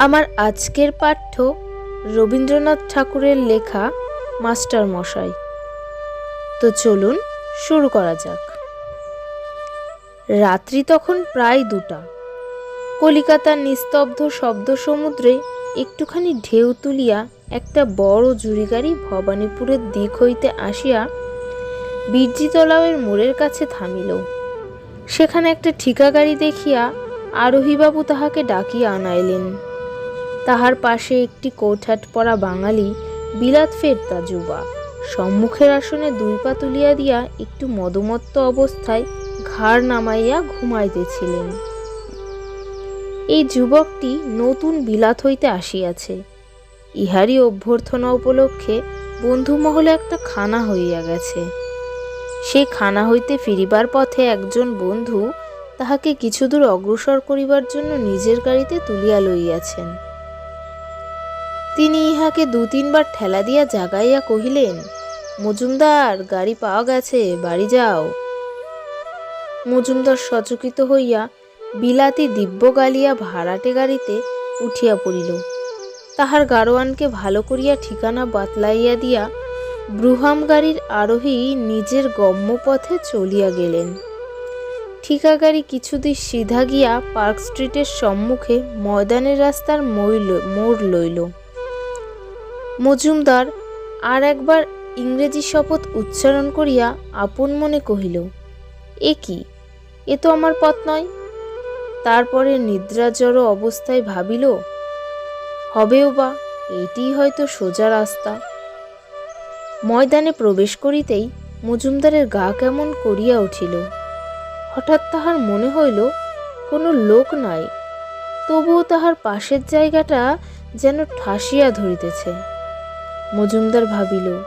আমার আজকের পাঠ্য রবীন্দ্রনাথ ঠাকুরের লেখা মাস্টার মশাই। তো চলুন শুরু করা যাক। রাত্রি তখন প্রায় দুটা। কলিকাতার নিস্তব্ধ শব্দ সমুদ্রে একটুখানি ঢেউ তুলিয়া একটা বড় জুড়ি গাড়ি ভবানীপুরের দিক হইতে আসিয়া বীরজিতলাওয়ের মোড়ের কাছে থামিল। সেখানে একটা ঠিকা গাড়ি দেখিয়া আরোহীবাবু তাহাকে ডাকিয়া আনাইলেন। তাহার পাশে একটি কোঠাট পরা বাঙালি বিলাত ফেরতা যুবা। সম্মুখের আসনে দুই পা তুলিয়া দিয়া একটু মদমত্ত অবস্থায় ঘাড় নামাইয়া ঘুমাইতেছিলেন। এই যুবকটি নতুন বিলাত হইতে আসিয়াছে। ইহারই অভ্যর্থনা উপলক্ষে বন্ধুমহলে একটা খানা হইয়া গেছে। সেই খানা হইতে ফিরিবার পথে একজন বন্ধু তাহাকে কিছুদূর অগ্রসর করিবার জন্য নিজের গাড়িতে তুলিয়া লইয়াছেন। তিনি ইহাকে দু তিনবার ঠেলা দিয়া জাগাইয়া কহিলেন, মজুমদার, গাড়ি পাওয়া গেছে, বাড়ি যাও। মজুমদার সচকিত হইয়া বিলাতি দিব্য গালিয়া ভাড়াটে গাড়িতে উঠিয়া পড়িল। তাহার গাড়োয়ানকে ভালো করিয়া ঠিকানা বাতলাইয়া দিয়া ব্রুহাম গাড়ির আরোহী নিজের গম্যপথে চলিয়া গেলেন। ঠিকা গাড়ি কিছুদিন সিধা গিয়া পার্ক স্ট্রিটের সম্মুখে ময়দানের রাস্তার মোড় লইল। মজুমদার আর একবার ইংরেজি শপথ উচ্চারণ করিয়া আপন মনে কহিল, এ কি? এ তো আমার পথ নয়। তারপরে নিদ্রাজড় অবস্থায় ভাবিল, হবেও বা, এইটিই হয়তো সোজা রাস্তা। ময়দানে প্রবেশ করিতেই মজুমদারের গা কেমন করিয়া উঠিল। হঠাৎ তাহার মনে হইল, কোনো লোক নাই। তবুও তাহার পাশের জায়গাটা যেন ঠাসিয়া ধরিতেছে। মজুমদার ভাবিল,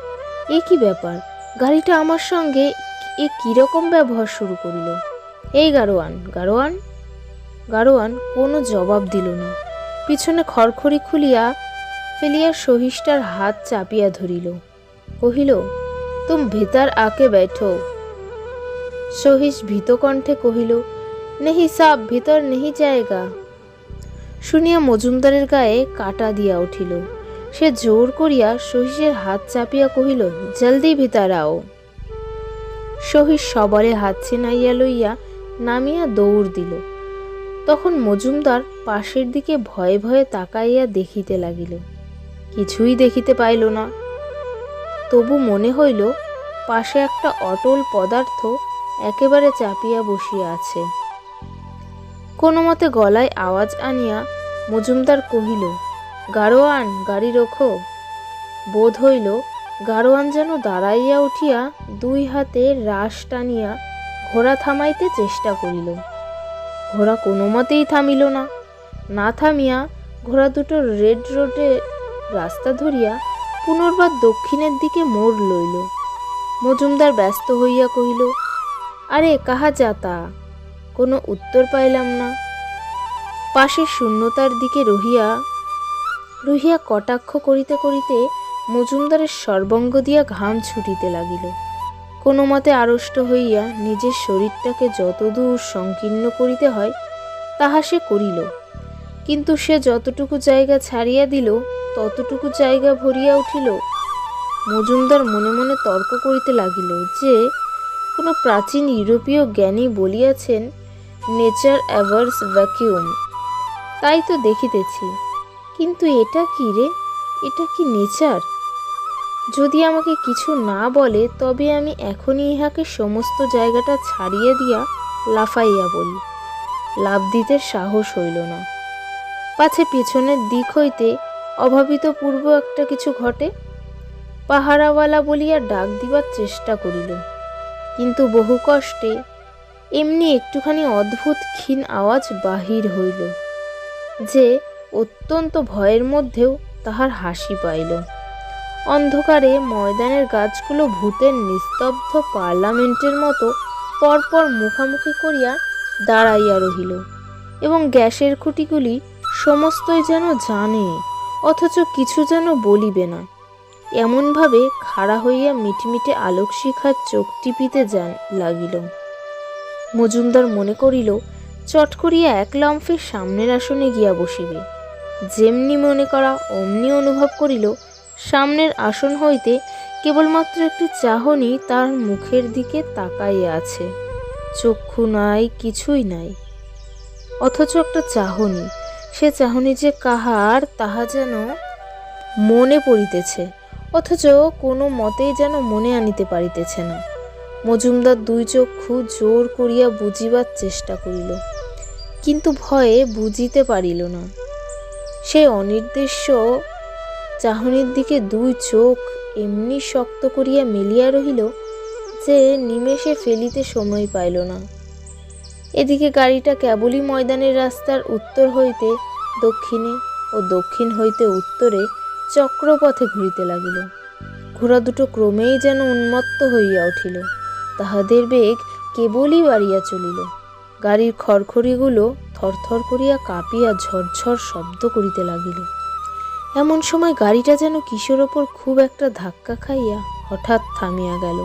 এ কি ব্যাপার? গাড়িটা আমার সঙ্গে এ কীরকম ব্যবহার শুরু করিল? এই গাড়োয়ান গাড়োয়ান? গাড়োয়ান কোনো জবাব দিল না। পিছনে খড়খড়ি খুলিয়া ফেলিয়া সহিষ্টার হাত চাপিয়া ধরিল। কহিল, তুম ভেতার আকে बैठो সহিস ভীতকণ্ঠে কহিল, নেহি সাপ ভিতর নেহি জায়গা শুনিয়া মজুমদারের গায়ে কাটা দিয়া উঠিল। সে জোর করিয়া সহিসের হাত চাপিয়া কহিল, জলদি ভিতর আও। সহিস সবলে হাত ছিনাইয়া লইয়া নামিয়া দৌড় দিল। তখন মজুমদার পাশের দিকে ভয়ে ভয়ে তাকাইয়া দেখিতে লাগিল। কিছুই দেখিতে পাইল না। তবু মনে হইল, পাশে একটা অটল পদার্থ একেবারে চাপিয়া বসিয়া আছে। কোনো মতে গলায় আওয়াজ আনিয়া মজুমদার কহিল গাড়োয়ান, গাড়ি রোখো। বোধ হইল গারোয়ান যেন দাঁড়াইয়া উঠিয়া দুই হাতে রাশ টানিয়া ঘোড়া থামাইতে চেষ্টা করিল। ঘোড়া কোনো মতেই থামিল না। না থামিয়া ঘোড়া দুটো রেড রোডে রাস্তা ধরিয়া পুনর্বার দক্ষিণের দিকে মোড় লইল। মজুমদার ব্যস্ত হইয়া কহিল, আরে, কাহা যাতা কোনো উত্তর পাইলাম না। পাশে শূন্যতার দিকে রহিয়া রহিয়া কটাক্ষ করিতে করিতে মজুমদারের সর্বঙ্গ দিয়া ঘাম ছুটিতে লাগিল। কোনো মতে আড়ষ্ট হইয়া নিজের শরীরটাকে যতদূর সংকীর্ণ করিতে হয়, তাহা সে করিল। কিন্তু সে যতটুকু জায়গা ছাড়িয়া দিল, ততটুকু জায়গা ভরিয়া উঠিল। মজুমদার মনে মনে তর্ক করিতে লাগিল যে, কোনো প্রাচীন ইউরোপীয় জ্ঞানী বলিয়াছেন, নেচার অ্যাভার্স ভ্যাকিউম। তাই তো দেখিতেছি। কিন্তু এটা কি রে? এটা কি নেচার? যদি আমাকে কিছু না বলে, তবে আমি এখনই ইহাকে সমস্ত জায়গাটা ছাড়িয়ে দিয়া লাফাইয়া বলি। লাভ দিতে সাহস হইল না। পাছে পিছনের দিক হইতে অভাবিত পূর্ব একটা কিছু ঘটে? পাহারাওয়ালা বলিয়া ডাক দিবার চেষ্টা করিল। কিন্তু বহু কষ্টে এমনি একটুখানি অদ্ভুত ক্ষীণ আওয়াজ বাহির হইল। যে অত্যন্ত ভয়ের মধ্যেও তাহার হাসি পাইল। অন্ধকারে ময়দানের গাছগুলো ভূতের নিস্তব্ধ পার্লামেন্টের মতো পরপর মুখামুখি করিয়া দাঁড়াইয়া রহিল এবং গ্যাসের খুঁটিগুলি সমস্তই যেন জানে, অথচ কিছু যেন বলিবে না। এমনভাবে খাড়া হইয়া মিটমিটে আলোক শিখার চোখ টিপিতে যান লাগিল। মজুমদার মনে করিল, চট করিয়া এক লম্ফে সামনের আসনে গিয়া বসিবে। যেমনি মনে করা, অমনি অনুভব করিল, সামনের আসন হইতে কেবলমাত্র একটি চাহনি তার মুখের দিকে তাকাইয়া আছে। চক্ষু নাই, কিছুই নাই। অথচ একটা চাহনি, সে চাহনি যে কাহার, তাহা যেন মনে পড়িতেছে, অথচ কোনো মতেই যেন মনে আনিতে পারিতেছে না। মজুমদার দুই চক্ষু জোর করিয়া বুঝিবার চেষ্টা করিল, কিন্তু ভয়ে বুঝিতে পারিল না। সে অনির্দেশ্য চাহনির দিকে দুই চোখ এমনি শক্ত করিয়া মেলিয়া রহিল যে নিমেষে ফেলিতে সময় পাইল না। এদিকে গাড়িটা কেবলই ময়দানের রাস্তার উত্তর হইতে দক্ষিণে ও দক্ষিণ হইতে উত্তরে চক্রপথে ঘুরিতে লাগিল। ঘোড়া দুটো ক্রমেই যেন উন্মত্ত হইয়া উঠিল, তাহাদের বেগ কেবলই বাড়িয়া চলিল। গাড়ির খড়খড়িগুলো থরথর করিয়া কাঁপিয়া ঝরঝর শব্দ করিতে লাগিল। এমন সময় গাড়িটা যেন কিসের ওপর খুব একটা ধাক্কা খাইয়া হঠাৎ থামিয়া গেল।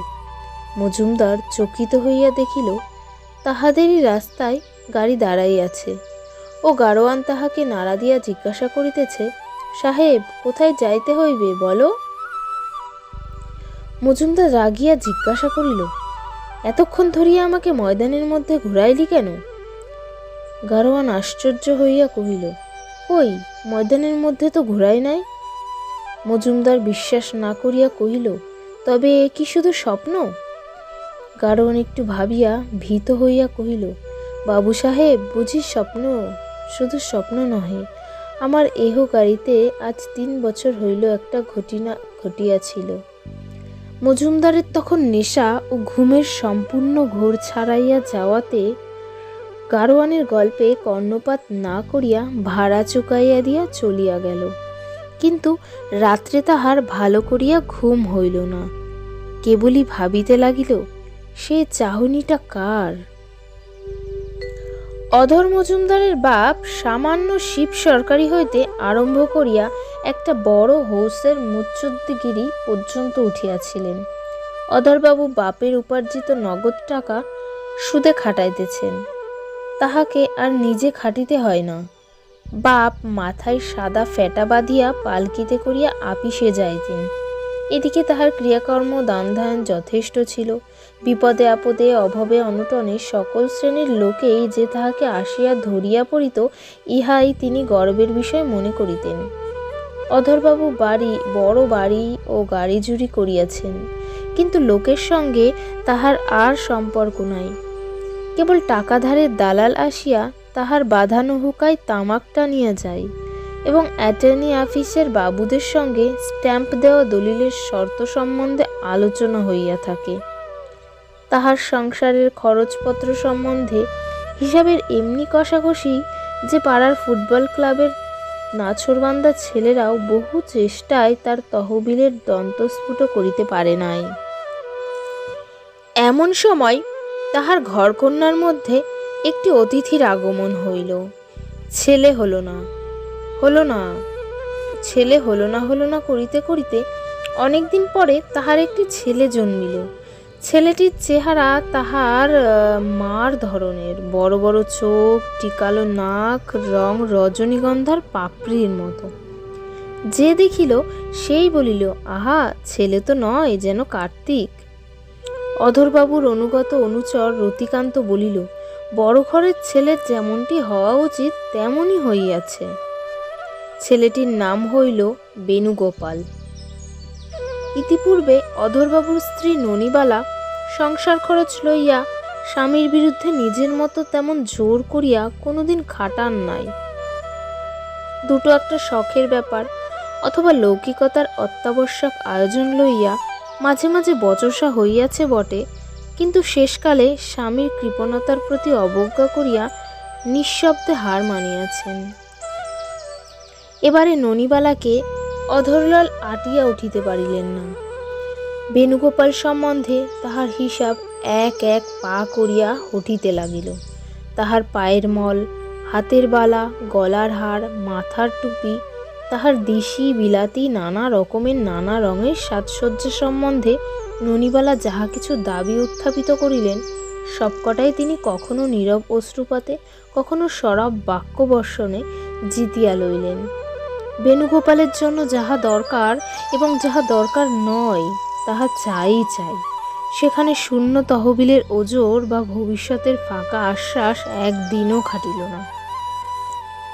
মজুমদার চকিত হইয়া দেখিল, তাহাদেরই রাস্তায় গাড়ি দাঁড়াইয়াছে ও গাড়োয়ান তাহাকে নাড়া দিয়া জিজ্ঞাসা করিতেছে, সাহেব, কোথায় যাইতে হইবে বলো? মজুমদার রাগিয়া জিজ্ঞাসা করিল এতক্ষণ ধরিয়া আমাকে ময়দানের মধ্যে ঘুরাইলি কেন? গারোয়ান আশ্চর্য হইয়া কহিল, কই, ময়দানের মধ্যে তো ঘুরাই নাই? মজুমদার বিশ্বাস না করিয়া কহিল, তবে এ কি শুধু স্বপ্ন? গারোয়ান একটু ভাবিয়া ভীত হইয়া কহিল, বাবু সাহেব, বুঝি স্বপ্ন শুধু স্বপ্ন নহে। আমার এহ গাড়িতে আজ তিন বছর হইল একটা ঘটিনা, ঘটিয়াছিল। মজুমদারের তখন নেশা ও ঘুমের সম্পূর্ণ ঘোর ছাড়াইয়া যাওয়াতে গারোয়ানের গল্পে কর্ণপাত না করিয়া ভাড়া চুকাইয়া দিয়া চলিয়া গেল। কিন্তু রাত্রে তাহার ভালো করিয়া ঘুম হইল না। কেবলই ভাবিতে লাগিল, সে চাহনিটা কার? অধর মজুমদারের বাপ সামান্য শিব সরকারি হইতে আরম্ভ করিয়া একটা বড় হৌসের মুচ্চুদ্দিগিরি পর্যন্ত উঠিয়াছিলেন। অধরবাবু বাপের উপার্জিত নগদ টাকা সুদে খাটাইতেছেন। তাহাকে আর নিজে খাটিতে হয় না। বাপ মাথায় সাদা ফেটা বাঁধিয়া পালকিতে করিয়া আপিসে যাইতেন। এদিকে তাহার ক্রিয়াকর্ম দান যথেষ্ট ছিল। বিপদে, আপদে, অভাবে, অনটনে সকল শ্রেণির লোকেই যে তাহাকে আসিয়া ধরিয়া পড়িত, ইহাই তিনি গর্বের বিষয় মনে করিতেন। অধরবাবু বাড়ি, বড় বাড়ি ও গাড়ি জুড়ি করিয়াছেন। কিন্তু লোকের সঙ্গে তাহার আর সম্পর্ক নাই। কেবল টাকাধারের দালাল আসিয়া তাহার বাঁধানো হুকায় তামাক টানিয়া যায় এবং অ্যাটর্নি অফিসের বাবুদের সঙ্গে স্ট্যাম্প দেওয়া দলিলের শর্ত সম্বন্ধে আলোচনা হইয়া থাকে। তাহার সংসারের খরচপত্র সম্বন্ধে হিসাবের এমনি কষাকষি যে পাড়ার ফুটবল ক্লাবের নাছরবান্দা ছেলেরাও বহু চেষ্টায় তার তহবিলের দন্তস্ফুট করিতে পারে নাই। এমন সময় তাহার ঘরকন্যার মধ্যে একটি অতিথির আগমন হইল। ছেলে হলো না হলো না, ছেলে হলো না হলো না করিতে করিতে অনেকদিন পরে তাহার একটি ছেলে জন্মিল। ছেলেটির চেহারা তাহার মার ধরনের। বড় বড় চোখ, টিকালো নাক, রং রজনীগন্ধার পাপড়ির মতো। যে দেখিল, সেই বলিল, আহা, ছেলে তো নয় যেন কার্তিক। অধরবাবুর অনুগত অনুচর রতিকান্ত বলিল, বড় ঘরের ছেলের যেমনটি হওয়া উচিত, তেমনই হইয়াছে। ছেলেটির নাম হইল বেণুগোপাল। ইতিপূর্বে অধরবাবুর স্ত্রী ননিবালা সংসার খরচ লইয়া স্বামীর বিরুদ্ধে নিজের মতো তেমন জোর করিয়া কোনোদিন খাটান নাই। দুটো একটা শখের ব্যাপার অথবা লৌকিকতার অত্যাবশ্যক আয়োজন লইয়া মাঝে মাঝে বচসা হইয়াছে বটে, কিন্তু শেষকালে স্বামীর কৃপণতার প্রতি অবজ্ঞা করিয়া নিঃশব্দে হার মানিয়াছেন। এবারে ননিবালাকে অধরলাল আটিয়া উঠিতে পারিলেন না। বেণুগোপাল সম্বন্ধে তাহার হিসাব এক এক পা করিয়া হঠিতে লাগিল। তাহার পায়ের মল, হাতের বালা, গলার হার, মাথার টুপি, তাহার দেশি বিলাতি নানা রকমের নানা রঙের সাজসজ্জা সম্বন্ধে ননিবালা যাহা কিছু দাবি উত্থাপিত করিলেন, সবকটাই তিনি কখনো নীরব অশ্রুপাতে, কখনো সরব বাক্যবর্ষণে জিতিয়া লইলেন। বেণুগোপালের জন্য যাহা দরকার এবং যাহা দরকার নয় তাহা চাই চাই। সেখানে শূন্য তহবিলের ওজোর বা ভবিষ্যতের ফাঁকা আশ্বাস একদিনও খাটিল না।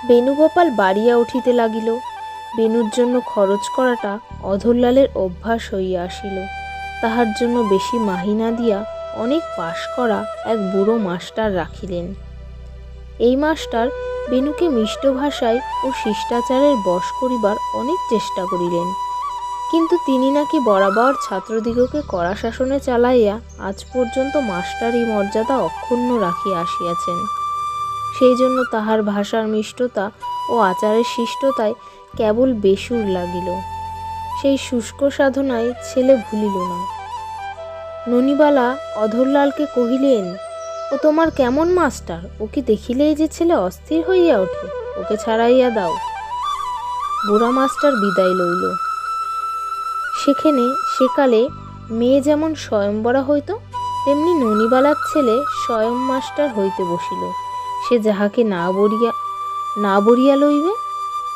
বেণুগোপাল বাড়িয়া উঠিতে লাগিল। বেণুর জন্য খরচ করাটা অধরলালের অভ্যাস হইয়া আসিল। তাহার জন্য বেশি মাহিনা দিয়া অনেক পাশ করা এক বুড়ো মাস্টার রাখিলেন। এই মাস্টার বেণুকে মিষ্ট ভাষায় ও শিষ্টাচারের বশ করিবার অনেক চেষ্টা করিলেন। কিন্তু তিনি নাকি বরাবর ছাত্রদিগকে কড়া শাসনে চালাইয়া আজ পর্যন্ত মাস্টারি মর্যাদা অক্ষুণ্ণ রাখিয়া আসিয়াছেন। সেই জন্য তাহার ভাষার মিষ্টতা ও আচারের শিষ্টতায় কেবল বেসুর লাগিল। সেই শুষ্ক সাধনায় ছেলে ভুলিল না। ননিবালা অধরলালকে কহিলেন, ও তোমার কেমন মাস্টার? ওকে দেখিলেই যে ছেলে অস্থির হইয়া ওঠে? ওকে ছাড়াইয়া দাও। বুড়া মাস্টার বিদায় লইল। সেখানে সেকালে মেয়ে যেমন স্বয়ংবরা হইত, তেমনি ননিবালার ছেলে স্বয়ং মাস্টার হইতে বসিল। সে যাহাকে না বরিয়া না বরিয়া লইবে,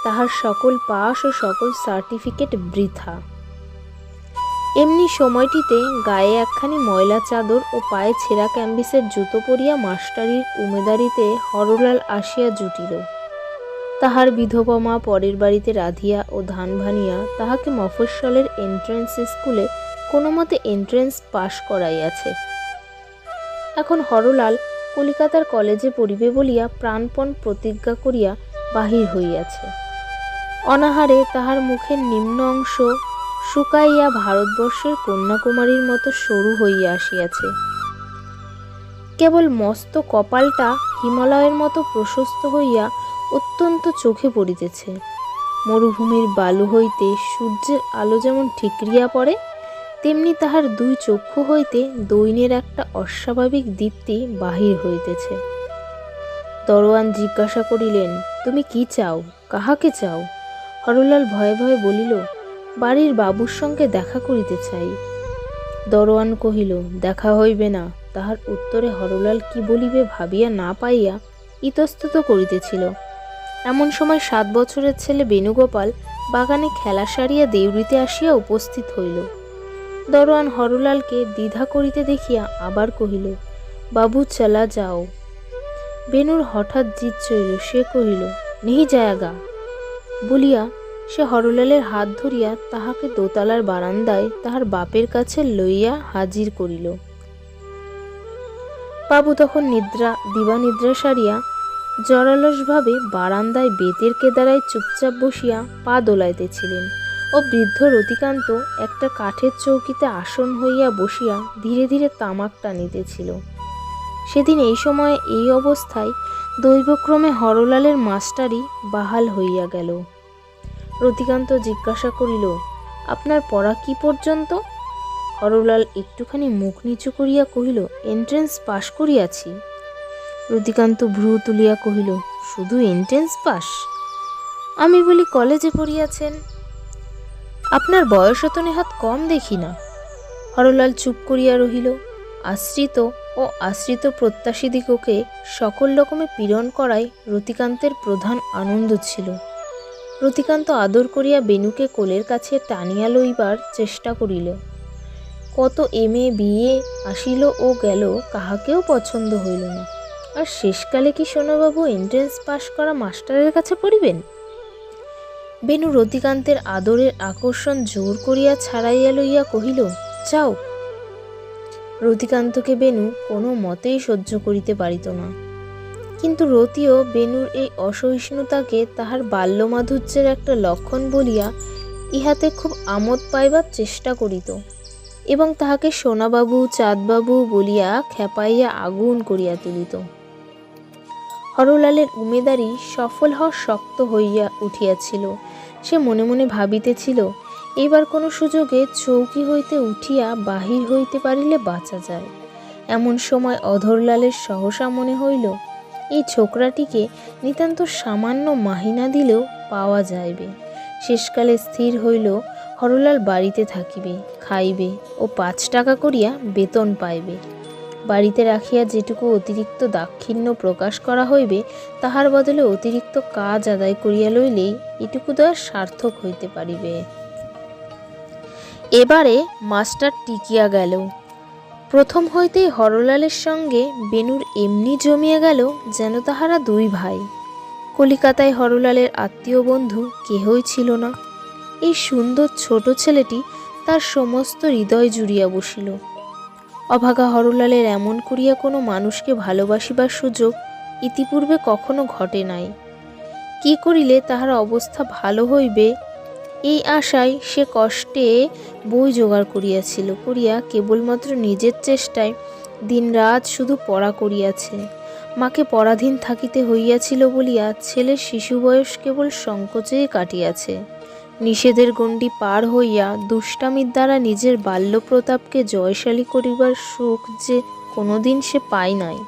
তাহার সকল পাস ও সকল সার্টিফিকেট বৃথা। এমনি সময়টিতে গায়ে একখানি ময়লা চাদর ও পায়ে ছেঁড়া ক্যাম্বিসের জুতো পরিয়া মাস্টারির উমেদারিতে হরলাল আসিয়া জুটিল। তাহার বিধবা মা পরের বাড়িতে রাধিয়া ও ধান ভানিয়া তাহাকে মফস্বলের এন্ট্রান্স স্কুলে কোনো মতে এন্ট্রেন্স পাশ করাইয়াছে। এখন হরলাল কলিকাতার কলেজে পড়িবে বলিয়া প্রাণপণ প্রতিজ্ঞা করিয়া বাহির হইয়াছে। অনাহারে তাহার মুখের নিম্ন অংশ শুকাইয়া ভারতবর্ষের কন্যাকুমারীর মতো সরু হইয়া আসিয়াছে। কেবল মস্ত কপালটা হিমালয়ের মতো প্রশস্ত হইয়া অত্যন্ত চোখে পড়িতেছে। মরুভূমির বালু হইতে সূর্যের আলো যেমন ঠিকরিয়া পড়ে, তেমনি তাহার দুই চক্ষু হইতে দৈনের একটা অস্বাভাবিক দীপ্তি বাহির হইতেছে। দরোয়ান জিজ্ঞাসা করিলেন, তুমি কি চাও? কাহাকে চাও? হরলাল ভয়ে ভয়ে বলিল, বাড়ির বাবুর সঙ্গে দেখা করিতে চাই। দরোয়ান কহিল, দেখা হইবে না। তাহার উত্তরে হরলাল কি বলিবে ভাবিয়া না পাইয়া ইতস্তত করিতেছিল। এমন সময় সাত বছরের ছেলে বেণুগোপাল বাগানে খেলা সারিয়া দেউড়িতে আসিয়া উপস্থিত হইল। দরোয়ান হরলালকে দ্বিধা করিতে দেখিয়া আবার কহিল, বাবু, চলা যাও। বেনুর হঠাৎ জিত চইল, সে কহিল, নেহি জায়াগা বলিয়া সে হরলালের হাত ধরিয়া তাহাকে দোতলার বারান্দায় তাহার বাপের কাছে লইয়া হাজির করিল। বাবু তখন নিদ্রা, দিবানিদ্রা সারিয়া জরালসভাবে বারান্দায় বেতের কেদারায় চুপচাপ বসিয়া পা দোলাইতেছিলেন ও বৃদ্ধ রতিকান্ত একটা কাঠের চৌকিতে আসন হইয়া বসিয়া ধীরে ধীরে তামাক টানিতেছিল। সেদিন এই সময়ে এই অবস্থায় দৈবক্রমে হরলালের মাস্টারি বাহাল হইয়া গেল। রতিকান্ত জিজ্ঞাসা করিল, আপনার পড়া কি পর্যন্ত? হরলাল একটুখানি মুখ নিচু করিয়া কহিল এন্ট্রেন্স পাশ করিয়াছি। রতিকান্ত ভ্রু তুলিয়া কহিল, শুধু এন্ট্রেন্স পাস আমি বলি, কলেজে পড়িয়াছেন? আপনার বয়স তো নেহাত কম দেখি না। হরলাল চুপ করিয়া রহিল, আশ্রিত ও আশ্রিত প্রত্যাশীদিগকে সকল রকমে পীড়ন করাই রতিকান্তের প্রধান আনন্দ ছিল। রতিকান্ত আদর করিয়া বেনুকে কোলের কাছে টানিয়া লইবার চেষ্টা করিল। কত এম এ বিয়ে আসিল ও গেল, কাহাকেও পছন্দ হইল না। আর শেষকালে কি সোনাবাবু এন্ট্রেন্স পাশ করা মাস্টারের কাছে পড়িবেন? বেনু রতিকান্তের আদরের আকর্ষণ জোর করিয়া ছাড়াইয়া লইয়া কহিল, যাও। রতিকান্তকে বেনু কোনো মতেই সহ্য করিতে পারিত না। কিন্তু রতিও বেনুর এই অসহিষ্ণুতাকে তাহার বাল্যমাধুর্যের একটা লক্ষণ বলিয়া ইহাতে খুব আমোদ পাইবার চেষ্টা করিত এবং তাহাকে সোনাবাবু, চাঁদবাবু বলিয়া খেপাইয়া আগুন করিয়া তুলিত। হরলালের উমেদারি সফল হওয়া শক্ত হইয়া উঠিয়াছিল। সে মনে মনে ভাবিতেছিল, এবার কোনো সুযোগে চৌকি হইতে উঠিয়া বাহির হইতে পারিলে বাঁচা যায়। এমন সময় অধরলালের সহসা মনে হইল, এই ছোকরাটিকে নিতান্ত সামান্য মাহিনা দিলেও পাওয়া যাইবে। শেষকালে স্থির হইল, হরলাল বাড়িতে থাকিবে, খাইবে ও পাঁচ টাকা করিয়া বেতন পাইবে। বাড়িতে রাখিয়া যেটুকু অতিরিক্ত দাক্ষিণ্য প্রকাশ করা হইবে, তাহার বদলে অতিরিক্ত কাজ আদায় করিয়া লইলেই এটুকু দয়া সার্থক হইতে পারিবে। এবারে মাস্টার টিকিয়া গেল। প্রথম হইতেই হরলালের সঙ্গে বেনুর এমনি জমিয়া গেল যেন তাহারা দুই ভাই। কলিকাতায় হরলালের আত্মীয় বন্ধু কেহই ছিল না। এই সুন্দর ছোট ছেলেটি তার সমস্ত হৃদয় জুড়িয়া বসিল। অভাগা হরলালের এমন করিয়া কোনো মানুষকে ভালোবাসিবার সুযোগ ইতিপূর্বে কখনো ঘটে নাই। কি করিলে তাহার অবস্থা ভালো হইবে? এই আশায় সে কষ্টে বই জোগাড় করিয়াছিল, করিয়া কেবলমাত্র নিজের চেষ্টায় দিনরাত শুধু পড়া করিয়াছে। মাকে পরাধীন থাকিতে হইয়াছিল বলিয়া ছেলের শিশু বয়স কেবল সংকোচেই কাটিয়াছে। নিষেধের গণ্ডি পার হইয়া দুষ্টামির দ্বারা নিজের বাল্যপ্রতাপকে জয়শালী করিবার সুখ যে কোনোদিন সে পায় নাই,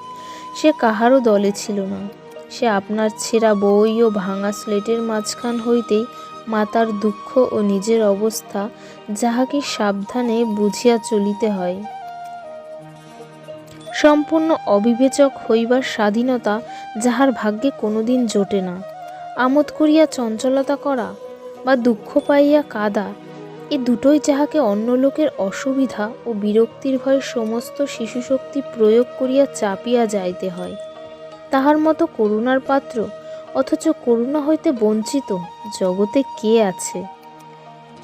সে কাহারও দলে ছিল না। সে আপনার ছেঁড়া বই ও ভাঙা স্লেটের মাঝখান হইতেই মাতার দুঃখ ও নিজের অবস্থা যাহাকে সাবধানে বুঝিয়া চলিতে হয়। সম্পূর্ণ অবিবেচক হইবার স্বাধীনতা যাহার ভাগ্যে কোনোদিন জোটে না। আমোদ করিয়া চঞ্চলতা করা বা দুঃখ পাইয়া কাদা, এ দুটোই যাহাকে অন্য লোকের অসুবিধা ও বিরক্তির ভয়ে সমস্ত শিশুশক্তি প্রয়োগ করিয়া চাপিয়া যাইতে হয়। তাহার মতো করুণার পাত্র, অথচ করুণা হইতে বঞ্চিত জগতে কে আছে?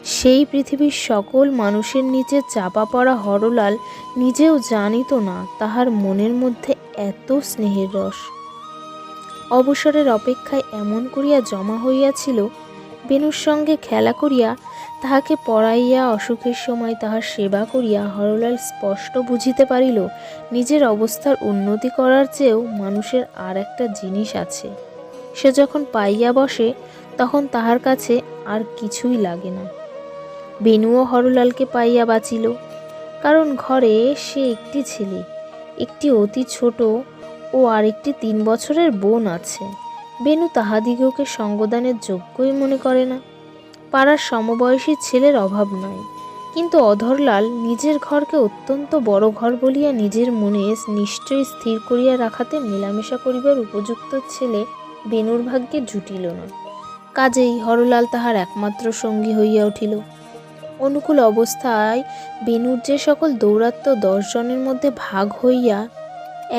সেই পৃথিবীর সকল মানুষের নিচে চাপা পড়া হরলাল নিজেও জানিত না তাহার মনের মধ্যে এত স্নেহের রস। অবসরের অপেক্ষায় এমন করিয়া জমা হইয়াছিল বেনুর সঙ্গে খেলা করিয়া তাহাকে পড়াইয়া অসুখের সময় তাহার সেবা করিয়া হরলাল স্পষ্ট বুঝিতে পারিল, নিজের অবস্থার উন্নতি করার চেয়েও মানুষের আর একটা জিনিস আছে। সে যখন পাইয়া বসে, তখন তাহার কাছে আর কিছুই লাগে না। বেনুও হরলালকে পাইয়া বাঁচিল, কারণ ঘরে সে একটি ছেলে, একটি অতি ছোট ও আরেকটি তিন বছরের বোন আছে। বেনু তাহাদিগকে সঙ্গদানের যোগ্যই মনে করে না। পাড়ার সমবয়সী ছেলের অভাব নয়, কিন্তু অধরলাল নিজের ঘরকে অত্যন্ত বড় ঘর বলিয়া নিজের মনে নিশ্চয়ই স্থির করিয়া রাখাতে মেলামেশা করিবার উপযুক্ত ছেলে বেনুর ভাগ্যে জুটিল না। কাজেই হরলাল তাহার একমাত্র সঙ্গী হইয়া উঠিল। অনুকূল অবস্থায় বেনুর যে সকল দৌরাত্ম দশজনের মধ্যে ভাগ হইয়া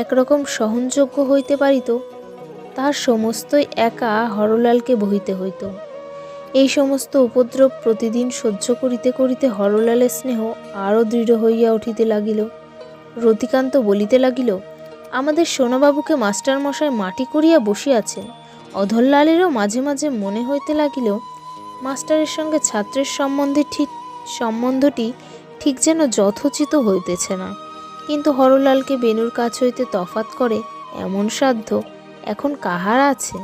একরকম সহনযোগ্য হইতে পারিত তাহার সমস্তই একা হরলালকে বহিতে হইত। এই সমস্ত উপদ্রব প্রতিদিন সহ্য করিতে করিতে হরলালের স্নেহ আরও দৃঢ় হইয়া উঠিতে লাগিল। রতিকান্ত বলিতে লাগিল, আমাদের সোনাবাবুকে মাস্টারমশাই মাটি করিয়া বসিয়াছেন। অধরলালেরও মাঝে মাঝে মনে হইতে লাগিল, মাস্টারের সঙ্গে ছাত্রের সম্বন্ধে ঠিক, সম্বন্ধটি ঠিক যেন যথোচিত হইতেছে না। কিন্তু হরলালকে বেনুর কাছ হইতে তফাত করে এমন সাধ্য এখন কাহার আছে?